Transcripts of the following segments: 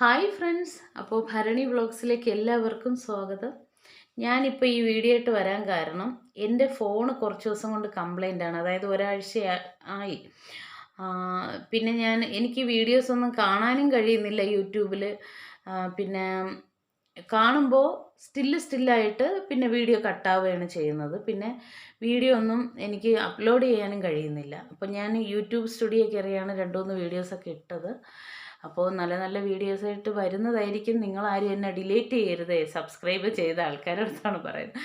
Hi friends. അപ്പോൾ ഭരണി വ്ളോഗ്സിലേക്ക് എല്ലാവർക്കും സ്വാഗതം. ഞാനിപ്പോൾ ഈ വീഡിയോ ആയിട്ട് വരാൻ കാരണം എന്റെ ഫോൺ കുറച്ച് ദിവസം കൊണ്ട് കംപ്ലൈന്റ് ആണ്. അതായത് ഒരാഴ്ച ആയി. പിന്നെ ഞാൻ എനിക്ക് വീഡിയോസ് ഒന്നും കാണാനും കഴിയുന്നില്ല യൂട്യൂബിൽ പിന്നെ കാണുമ്പോൾ സ്റ്റില്ല് സ്റ്റില്ലായിട്ട് പിന്നെ വീഡിയോ കട്ടാവുകയാണ് ചെയ്യുന്നത്. പിന്നെ വീഡിയോ ഒന്നും എനിക്ക് അപ്ലോഡ് ചെയ്യാനും കഴിയുന്നില്ല. അപ്പോൾ ഞാൻ യൂട്യൂബ് സ്റ്റുഡിയോ കയറിയാണ് രണ്ടു മൂന്ന് വീഡിയോസൊക്കെ ഇട്ടത്. അപ്പോൾ നല്ല നല്ല വീഡിയോസ് ആയിട്ട് വരുന്നതായിരിക്കും. നിങ്ങൾ ആരും എന്നെ ഡിലീറ്റ് ചെയ്യരുത്. സബ്സ്ക്രൈബ് ചെയ്ത ആൾക്കാരോടത്താണ് പറയുന്നത്.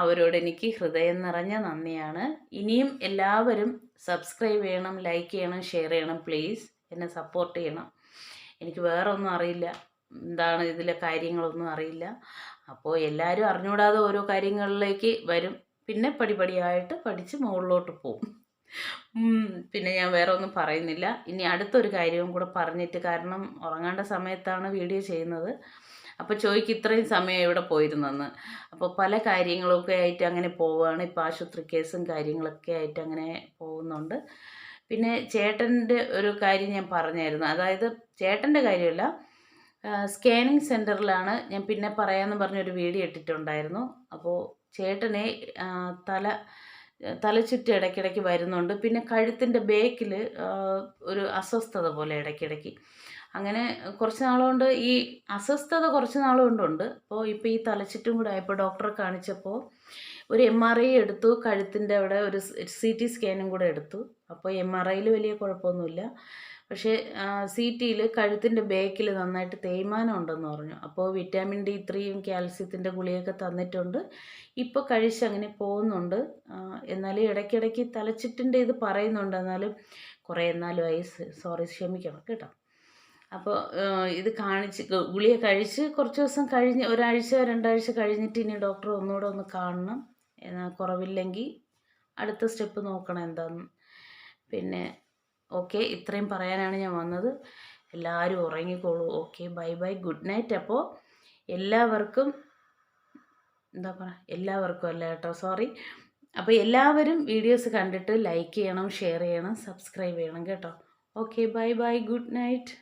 അവരോട് എനിക്ക് ഹൃദയം നിറഞ്ഞ നന്ദിയാണ്. ഇനിയും എല്ലാവരും സബ്സ്ക്രൈബ് ചെയ്യണം ലൈക്ക് ചെയ്യണം ഷെയർ ചെയ്യണം പ്ലീസ് എന്നെ സപ്പോർട്ട് ചെയ്യണം. എനിക്ക് വേറെ ഒന്നും അറിയില്ല. എന്താണ് ഇതിലെ കാര്യങ്ങളൊന്നും അറിയില്ല. അപ്പോൾ എല്ലാവരും അറിഞ്ഞുകൂടാതെ ഓരോ കാര്യങ്ങളിലേക്ക് വരും. പിന്നെ പടിപടിയായിട്ട് പഠിച്ച് മുകളിലോട്ട് പോകും പിന്നെ ഞാൻ വേറെ ഒന്നും പറയുന്നില്ല. ഇനി അടുത്തൊരു കാര്യവും കൂടെ പറഞ്ഞിട്ട് കാരണം ഉറങ്ങേണ്ട സമയത്താണ് വീഡിയോ ചെയ്യുന്നത്. അപ്പോൾ ചോദിക്കും ഇത്രയും സമയം ഇവിടെ പോയിരുന്നെന്ന്. അപ്പോൾ പല കാര്യങ്ങളൊക്കെ ആയിട്ട് അങ്ങനെ പോവുകയാണ് ഇപ്പോൾ ആശുപത്രി കേസും കാര്യങ്ങളൊക്കെ ആയിട്ട് അങ്ങനെ പോകുന്നുണ്ട്. പിന്നെ ചേട്ടന്റെ ഒരു കാര്യം ഞാൻ പറഞ്ഞായിരുന്നു. അതായത് ചേട്ടന്റെ കാര്യമല്ല സ്കാനിങ് സെന്ററിലാണ് ഞാൻ പിന്നെ പറയാമെന്ന് പറഞ്ഞൊരു വീഡിയോ ഇട്ടിട്ടുണ്ടായിരുന്നു. അപ്പോൾ ചേട്ടനെ തല തലചുറ്റി ഇടയ്ക്കിടയ്ക്ക് വരുന്നുണ്ട്. പിന്നെ കഴുത്തിന്റെ ബേക്കിൽ ഒരു അസ്വസ്ഥത പോലെ ഇടയ്ക്കിടയ്ക്ക്. അങ്ങനെ കുറച്ച് നാളുകൊണ്ട് ഈ അസ്വസ്ഥത കുറച്ച് നാളുകൊണ്ടുണ്ട്. അപ്പോൾ ഇപ്പോൾ ഈ തലചുറ്റും കൂടെ ആയപ്പോൾ ഡോക്ടറെ കാണിച്ചപ്പോൾ ഒരു എം ആർ ഐ എടുത്തു. കഴുത്തിന്റെ അവിടെ ഒരു സി ടി സ്കാനും കൂടെ എടുത്തു. അപ്പോൾ എം ആർ ഐയിൽ വലിയ കുഴപ്പമൊന്നുമില്ല. പക്ഷേ സി ടിയിൽ കഴുത്തിന്റെ ബേക്കിൽ നന്നായിട്ട് തേയ്മാനം ഉണ്ടെന്ന് പറഞ്ഞു അപ്പോൾ വിറ്റാമിൻ ഡി ത്രീയും കാൽസ്യത്തിന്റെ ഗുളിയൊക്കെ തന്നിട്ടുണ്ട്. ഇപ്പോൾ കഴിച്ച് അങ്ങനെ പോകുന്നുണ്ട്. എന്നാലും ഇടയ്ക്കിടയ്ക്ക് തലച്ചിട്ടിന്റെ ഇത് പറയുന്നുണ്ട്. എന്നാലും കുറേ എന്നാലും ആയി സോറി ക്ഷമിക്കണം കേട്ടോ. അപ്പോൾ ഇത് കാണിച്ച് ഗുളിക കഴിച്ച് കുറച്ച് ദിവസം കഴിഞ്ഞ് ഒരാഴ്ച രണ്ടാഴ്ച കഴിഞ്ഞിട്ട് ഇനി ഡോക്ടർ ഒന്നുകൂടെ ഒന്ന് കാണണം. കുറവില്ലെങ്കിൽ അടുത്ത സ്റ്റെപ്പ് നോക്കണം എന്താന്ന്. പിന്നെ ഓക്കെ ഇത്രയും പറയാനാണ് ഞാൻ വന്നത്. എല്ലാവരും ഉറങ്ങിക്കോളൂ. Okay bye bye. Good night. അപ്പോൾ എല്ലാവർക്കും എന്താ പറയുക എല്ലാവർക്കും അല്ല കേട്ടോ? സോറി. അപ്പോൾ എല്ലാവരും വീഡിയോസ് കണ്ടിട്ട് ലൈക്ക് ചെയ്യണം ഷെയർ ചെയ്യണം സബ്സ്ക്രൈബ് ചെയ്യണം കേട്ടോ. Okay bye bye. Good night.